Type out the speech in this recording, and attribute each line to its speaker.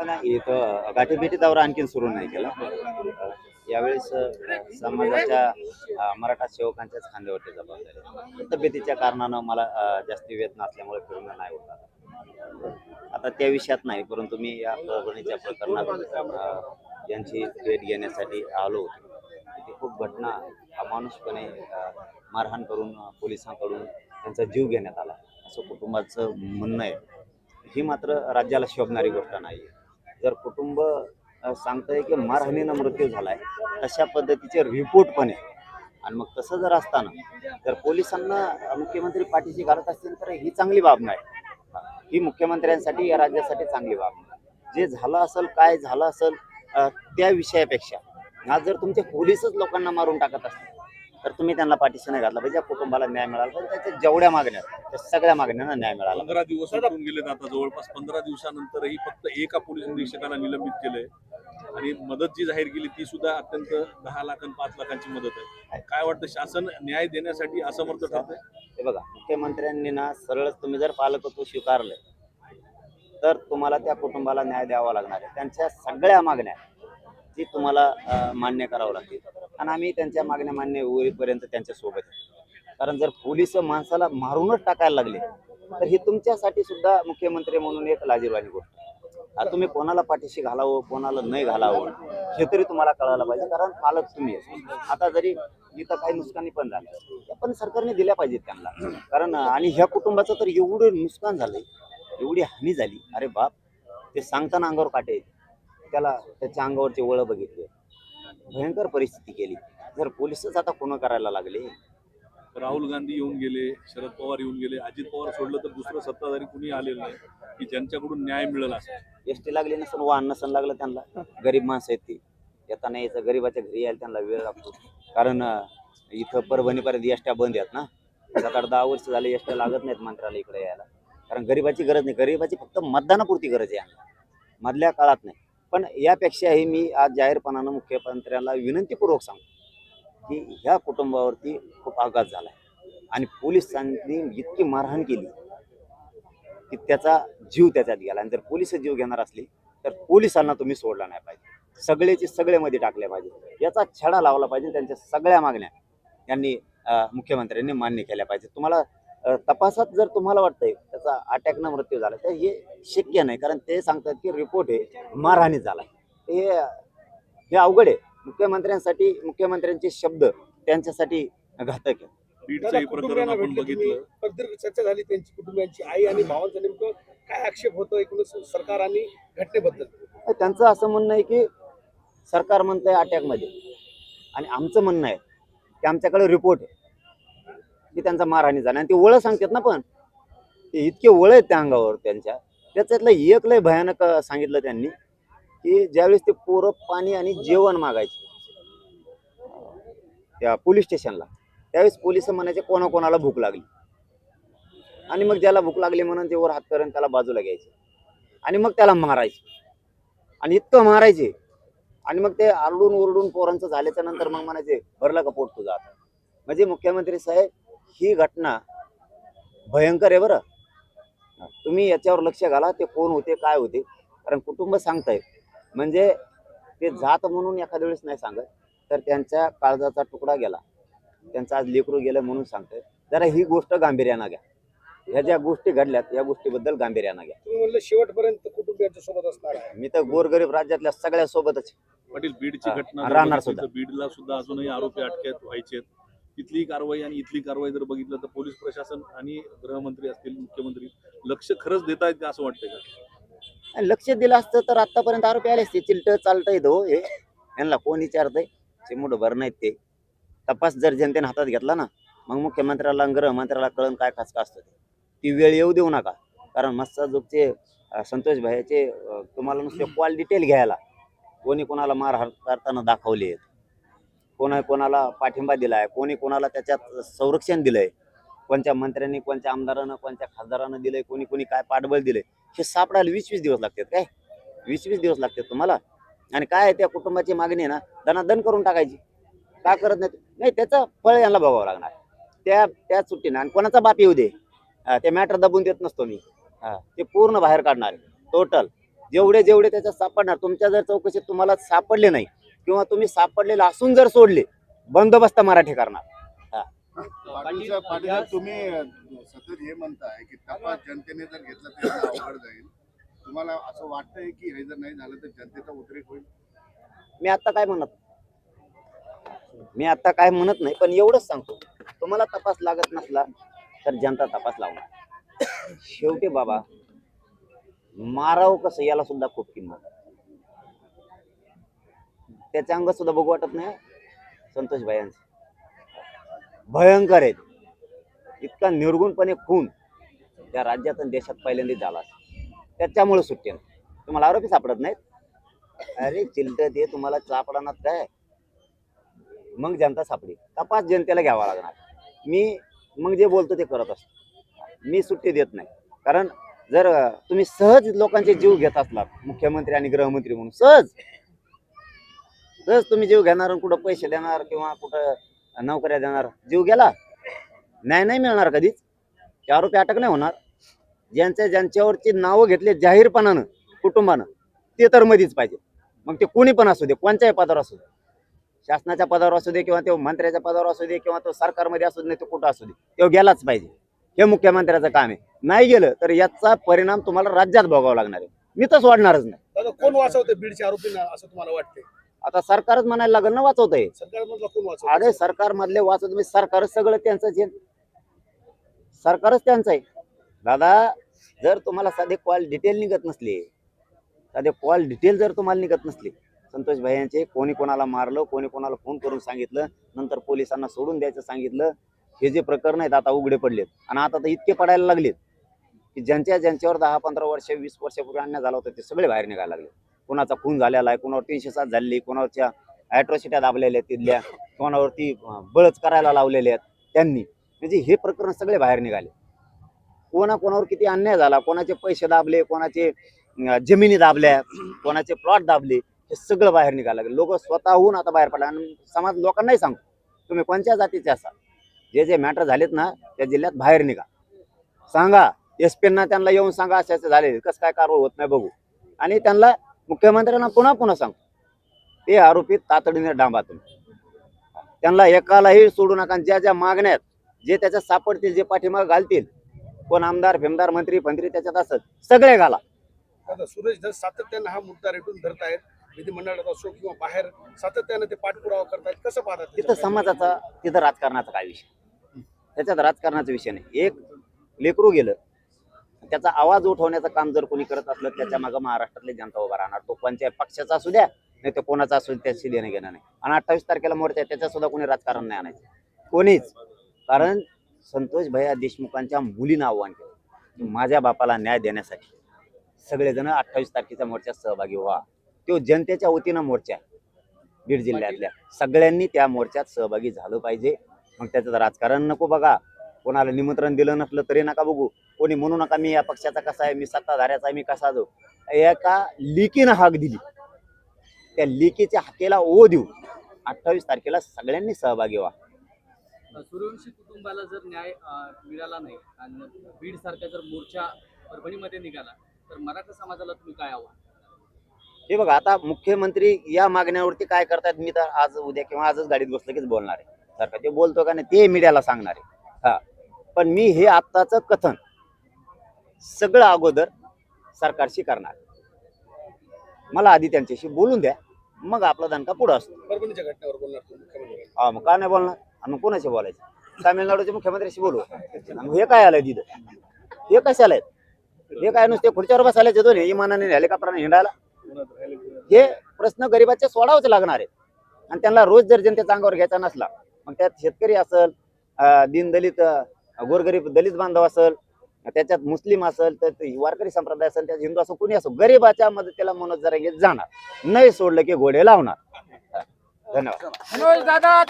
Speaker 1: नाही इथं गाठीभेटी दौरा आणखीन सुरू नाही केला. यावेळेस समाजाच्या मराठा सेवकांच्याच खांद्यावरती जबाबदारी तब्येतीच्या कारणानं मला जास्त जास्ती असल्यामुळे नसल्यामुळे फिरणं नाही होत आता. त्या विषयात नाही परंतु मी या परभणीच्या प्रकरणात यांची भेट घेण्यासाठी आलो होतो. खूप घटना अमानुषपणे मारहाण करून पोलिसांकडून त्यांचा जीव घेण्यात आला. असं कुटुंबाचं म्हणणं आहे. ही मात्र राज्याला शोभणारी गोष्ट नाही जर कुटुंब सांगतंय की मारहाणीनं मृत्यू झालाय तशा पद्धतीचे रिपोर्ट पण आहे. आणि मग तसं जर असताना जर पोलिसांना मुख्यमंत्री पाठीशी घालत असतील तर ही चांगली बाब नाही. ही मुख्यमंत्र्यांसाठी या राज्यासाठी चांगली बाब नाही. जे झालं असेल काय झालं असेल त्या विषयापेक्षा आज जर तुमचे पोलीसच लोकांना मारून टाकत असतील तर तुम्ही त्यांना पाठीशी नाही घातला पाहिजे. कुटुंबाला न्याय मिळाला पाहिजे. त्याच्या जेवढ्या मागण्या त्या सगळ्या मागण्यांना न्याय मिळाला
Speaker 2: पंधरा दिवस उठून गेलेत आता जवळपास. पंधरा दिवसानंतरही फक्त एका पोलीस निरीक्षकाला निलंबित केलंय. आणि मदत जी जाहीर केली ती सुद्धा अत्यंत दहा लाख आणि पाच लाखांची मदत आहे. काय वाटतं शासन न्याय देण्यासाठी असमर्थ ठरतंय?
Speaker 1: हे बघा मुख्यमंत्र्यांनी ना सरळच तुम्ही जर पालकत्व स्वीकारलं तर तुम्हाला त्या कुटुंबाला न्याय द्यावा लागणार आहे. त्यांच्या सगळ्या मागण्या ती तुम्हाला मान्य करावं लागतील. आणि आम्ही त्यांच्या मागण्या मान्य होईपर्यंत त्यांच्यासोबत कारण जर पोलीस माणसाला मारूनच टाकायला लागले तर हे तुमच्यासाठी सुद्धा मुख्यमंत्री म्हणून एक लाजीरवाणी गोष्ट आता तुम्ही कोणाला पाठीशी घालावं कोणाला नाही घालावं हे तरी तुम्हाला कळायला पाहिजे कारण पालक तुम्ही आता जरी इथं काही नुकसानी पण झालं पण सरकारने दिल्या पाहिजेत त्यांना. कारण आणि ह्या कुटुंबाचं तर एवढं नुकसान झालंय एवढी हानी झाली. अरे बाप ते सांगताना अंगावर काटे त्याला त्याच्या अंगावरचे वळ बघितले. भयंकर परिस्थिती केली. जर पोलिसच आता खुणं करायला लागले.
Speaker 2: राहुल गांधी येऊन गेले शरद पवार येऊन गेले अजित पवार सोडलं तर दुसरं सत्ताधारी कुणी आलेलं नाही की ज्यांच्याकडून न्याय मिळेल
Speaker 1: एस टी लागली नसून वाहन नसन लागलं त्यांना. गरीब माणसं आहेत ती. येताना यायचं गरीबाच्या घरी यायला त्यांना वेळ लागतो. कारण इथं परभणीपर्यंत एसट्या बंद आहेत ना. सात आठ दहा वर्ष झाले एसट्या लागत नाहीत मंत्र्याला इकडे यायला. कारण गरीबाची गरज नाही. गरीबाची फक्त मतदानापुरती गरज आहे. मधल्या काळात नाही. पण यापेक्षाही मी आज जाहीरपणानं मुख्यमंत्र्याला विनंतीपूर्वक सांगतो की ह्या कुटुंबावरती खूप आघात झाला आहे आणि पोलिसांनी इतकी मारहाण केली की त्याचा जीव त्याच्यात गेला. आणि जर पोलीस जीव घेणार असली तर पोलिसांना तुम्ही सोडला नाही पाहिजे. सगळेचे सगळे मध्ये टाकले पाहिजे. याचा छडा लावला पाहिजे. त्यांच्या सगळ्या मागण्या त्यांनी मुख्यमंत्र्यांनी मान्य केल्या पाहिजे. तुम्हाला तपासात जर तुम्हाला वाटतंय त्याचा अटॅकनं मृत्यू झाला तर हे शक्य नाही. कारण ते सांगतात की रिपोर्ट आहे मारहाणी झाला हे हे अवघड आहे. मुख्यमंत्र्यांसाठी मुख्यमंत्र्यांचे शब्द त्यांच्यासाठी घातक आहे.
Speaker 2: हे
Speaker 3: चर्चा झाली त्यांची कुटुंबियांची आई आणि भावांचा नेमकं काय आक्षेप होतो एकूणच सरकार आणि घटनेबद्दल?
Speaker 1: त्यांचं असं म्हणणं आहे की सरकार म्हणतंय अटॅकमध्ये. आणि आमचं म्हणणं आहे की आमच्याकडे रिपोर्ट आहे. की त्यांचा मारहाणी झाला. आणि ते वळं सांगतात ना पण. ते इतके वळ आहेत त्या अंगावर त्यांच्या. त्याच्यातलं एक लय भयानक सांगितलं त्यांनी की ज्यावेळेस ते पोरं पाणी आणि जेवण मागायचे त्या पोलीस स्टेशनला त्यावेळेस पोलीस म्हणायचे कोणाकोणाला भूक लागली. आणि मग ज्याला भूक लागली म्हणून ते वर हात करून त्याला बाजूला घ्यायचे. आणि मग त्याला मारायचे. आणि इतकं मारायचे. आणि मग ते आरडून ओरडून पोरांचं झाल्याच्यानंतर मग म्हणायचे भरलं का पोट तुझा आता? म्हणजे मुख्यमंत्री साहेब ही घटना भयंकर आहे बरं. तुम्ही याच्यावर लक्ष घाला ते कोण होते काय होते कारण कुटुंब सांगताय. म्हणजे ते जात म्हणून एखाद्या वेळेस नाही सांगत तर त्यांच्या काळजाचा तुकडा गेला. त्यांचं आज लेकरू गेलं म्हणून सांगतोय. जरा ही गोष्ट गांभीर्यानं घ्या. ह्या ज्या गोष्टी घडल्यात या गोष्टीबद्दल गांभीर्यानं घ्या.
Speaker 3: तुम्ही म्हणलं शेवटपर्यंत कुटुंबियांच्या सोबत असणार आहे.
Speaker 1: मी तर गोरगरीब राज्यातल्या सगळ्या सोबतच
Speaker 2: पाटील बीडची घटना
Speaker 1: राहणार सुद्धा.
Speaker 2: बीडला सुद्धा अजूनही आरोपी अटकेत व्हायचे तिथली कारवाई आणि इथली कारवाई जर बघितलं तर पोलीस प्रशासन आणि गृहमंत्री असतील मुख्यमंत्री लक्ष खरंच देत आहेत का असं वाटतंय का?
Speaker 1: आणि लक्ष दिलं असतं तर आतापर्यंत आरोपी आले असते चिलट चालतंय दो हे. यांना कोण विचारतंय? चिमुड भर नाहीत ते. तपास जर जनतेने हातात घेतला ना मग मुख्यमंत्र्याला गृहमंत्र्याला कळण काय खास का असतं ते. ती वेळ येऊ देऊ नका. कारण मस्साजोगचे जोपचे संतोष भाईचे तुम्हाला नुसते कॉल डिटेल घ्यायला. कोणी कोणाला मारहाण करताना दाखवले कोणा कोणाला पाठिंबा दिलाय कोणी कोणाला त्याच्यात संरक्षण दिलंय कोणत्या मंत्र्यांनी कोणत्या आमदारानं कोणत्या खासदारानं दिलंय कोणी कोणी काय पाठबळ दिलंय हे सापडायला वीस वीस दिवस लागतात काय? वीस वीस दिवस लागतात तुम्हाला? आणि काय आहे त्या कुटुंबाची मागणी आहे ना दनादन करून टाकायची. का करत नाही नाही त्याचं फळ यांना बघावं लागणार. त्या त्या सुट्टीनं आणि कोणाचा बाप येऊ दे. ते मॅटर दबून देत नसतो मी. हा, ते पूर्ण बाहेर काढणार टोटल जेवढे जेवढे त्याच्यात सापडणार तुमच्या जर चौकशीत तुम्हाला सापडले नाही किंवा तुम्ही सापडलेले असून जर सोडले बंदोबस्त मराठी करणार.
Speaker 4: पाटील साहेब पाटील साहेब तुम्ही सतत हे म्हणताय की तपास जनतेने जर घेतला तर अवघड जाईल. तुम्हाला असं वाटतंय की हे जर नाही झालं तर जनतेचा उद्रेक होईल?
Speaker 1: मी आता काय म्हणत मी आता काय म्हणत नाही पण एवढंच सांगतो. तुम्हाला तपास लागत नसला तर जनता तपास लावणार. शेवटी बाबा मारावं कसं याला सुद्धा खूप किंमत आहे. त्याच्या अंग सुद्धा बघू वाटत नाही. संतोष भायांचे भयंकर आहेत. इतका निर्गुणपणे खून त्या राज्यात आणि देशात पहिल्यांदा झाला त्याच्यामुळे सुट्टी नाही तुम्हाला आरोपी सापडत नाहीत. अरे चिलट ते तुम्हाला सापडणार काय? मग जनता सापडी तपास जनतेला घ्यावा लागणार. मी मग जे बोलतो ते करत असतो. मी सुट्टी देत नाही. कारण जर तुम्ही सहज लोकांचे जीव घेत असलात मुख्यमंत्री आणि गृहमंत्री म्हणून सहज सहज तुम्ही जीव घेणार आणि कुठं पैसे देणार किंवा कुठं नोकऱ्या देणार जीव गेला न्याय नाही मिळणार कधीच. ते आरोपी अटक नाही होणार. ज्यांच्या ज्यांच्यावरची नावं घेतली जाहीरपणानं कुटुंबानं ते तर मध्येच पाहिजे. मग ते कोणी पण असू दे कोणत्याही पदावर असू दे. शासनाच्या पदावर असू दे किंवा तो मंत्र्याच्या पदावर असू दे किंवा तो सरकारमध्ये असू दे तो कुठं असू दे. तो गेलाच पाहिजे. हे मुख्यमंत्र्याचं काम आहे. नाही गेलं तर याचा परिणाम तुम्हाला राज्यात भोगावा लागणार आहे. मी तर सोडणारच नाही.
Speaker 3: कोण वाचवते बीडच्या आरोपींना असं तुम्हाला वाटते
Speaker 1: आता सरकारच म्हणायला लागेल ना
Speaker 3: सरकारमधला कोण
Speaker 1: अरे
Speaker 3: वाचवते
Speaker 1: सरकार मधले वाचत म्हणजे सरकारच सगळं त्यांचंच आहे. सरकारच त्यांचं आहे. दादा जर तुम्हाला साधे कॉल डिटेल निघत नसले साधे कॉल डिटेल जर तुम्हाला निघत नसले संतोष भाई यांचे कोणी कोणाला मारलं कोणी कोणाला फोन करून सांगितलं नंतर पोलिसांना सोडून द्यायचं सांगितलं हे जे प्रकरण आहेत आता उघडे पडलेत. आणि आता तर इतके पडायला लागलेत की ज्यांच्या ज्यांच्यावर दहा पंधरा वर्ष वीस वर्षापूर्वी अन्याय झाला होता ते सगळे बाहेर निघायला लागले कोणाचा खून झालेला आहे कोणावर तीनशे सात झालेली कोणावरच्या ॲट्रॉसिट्या दाबलेल्या आहेत तिथल्या कोणावरती बळच करायला लावलेले आहेत त्यांनी. म्हणजे हे प्रकरण सगळे बाहेर निघाले. कोणा कोणावर किती अन्याय झाला कोणाचे पैसे दाबले कोणाचे जमिनी दाबल्या कोणाचे प्लॉट दाबले हे सगळं बाहेर निघायला लागले. लोक स्वतःहून आता बाहेर पडले आणि समाज लोकांनाही सांगतो तुम्ही कोणत्या जातीचे असाल? जे जे मॅटर झालेत ना त्या जिल्ह्यात बाहेर निघा. सांगा एस पींना त्यांना येऊन सांगा असे असे झाले कसं काय कारवाई होत नाही बघू. आणि त्यांना मुख्यमंत्र्यांना पुन्हा पुन्हा सांगतो ते आरोपी तातडीने डांबा तुम्ही. त्यांना एकालाही सोडू नका. ज्या ज्या मागण्यात जे त्याच्यात सापडतील जे पाठीमाग घालतील कोण आमदार फेमदार मंत्री फंत्री त्याच्यात असत सगळे घाला.
Speaker 3: सुरेश धस सातत्यानं हा मुद्दा रेटून धरतायत. विधिमंडळात असो किंवा बाहेर सातत्यानं ते पाठपुरावा करतायत. कसं पाहतात
Speaker 1: तिथं? समाजाचा तिथं राजकारणाचा काय विषय? त्याच्यात राजकारणाचा विषय नाही. एक लेकरू गेलं त्याचा आवाज उठवण्याचं काम जर कोणी करत असलं त्याच्या मागं महाराष्ट्रातली जनता उभा राहणार. तो पंचायत पक्षाचा असू द्या नाही तर कोणाचा असू द्या त्याशी देणं घेणं नाही. आणि अठ्ठावीस तारखेला मोर्चा आहे सुद्धा कोणी राजकारण नाही आणायचं. कोणीच. कारण संतोष भैया देशमुखांच्या मुलीनं आव्हान केलं. माझ्या बापाला न्याय देण्यासाठी सगळेजण अठ्ठावीस तारखेच्या मोर्चात सहभागी व्हा. तो जनतेच्या वतीनं मोर्चा आहे बीड जिल्ह्यातल्या. सगळ्यांनी त्या मोर्चात सहभागी झालं पाहिजे. मग त्याचं राजकारण नको बघा. कोणाला निमंत्रण दिलं नसलं तरी नका बघू. कोणी म्हणू नका मी या पक्षाचा कसा आहे मी सत्ताधाऱ्याचा आहे मी कसा जो एका लिकीनं हाक दिली. त्या लिकीच्या हाकेला ओ देऊ. अठ्ठावीस तारखेला सगळ्यांनी सहभागी व्हा.
Speaker 5: सूर्यवंशी कुटुंबाला जर न्याय मिळाला नाही आणि बीड सारखा जर मोर्चा परभणीमध्ये निघाला तर मराठा समाजाला तुम्ही काय आव्हान?
Speaker 1: हे बघा आता मुख्यमंत्री या मागण्यावरती काय करतात मी तर आज उद्या किंवा आजच गाडीत बसलं कीच बोलणार आहे. सारखं ते बोलतो का नाही ते मीडियाला सांगणार आहे. हा. पण मी हे आत्ताचं कथन सगळं अगोदर सरकारशी करणार. मला आधी त्यांच्याशी बोलून द्या मग आपला दणका पुढं असतो.
Speaker 3: परभणीच्या घटनेवर बोलणार तुम्ही? मुख्यमंत्री.
Speaker 1: हा मग का नाही बोलणार? आणि मग कोणाशी बोलायचं? तामिळनाडूच्या मुख्यमंत्र्याशी बोलू. आणि मग हे काय आलंय तिथं? हे कशाला आहेत हे काय नुसते खुर्च्यावर बसायला येतो नाही इमानाने हेलिकॉप्टरने हिंडायला? हे प्रश्न गरीबाचे सोडावच लागणार आहेत. आणि त्यांना रोज जर जनतेचा अंगावर घ्यायचा नसला मग त्यात शेतकरी असल दीनदलित गोरगरीब दलित बांधव असेल त्याच्यात मुस्लिम असेल तर ते वारकरी संप्रदाय असेल त्यात हिंदू असो कोणी असो गरीबाच्या मदतीला मनोज जरांगे जाणार. नाही सोडलं की घोडे लावणार. धन्यवाद.
Speaker 6: दादा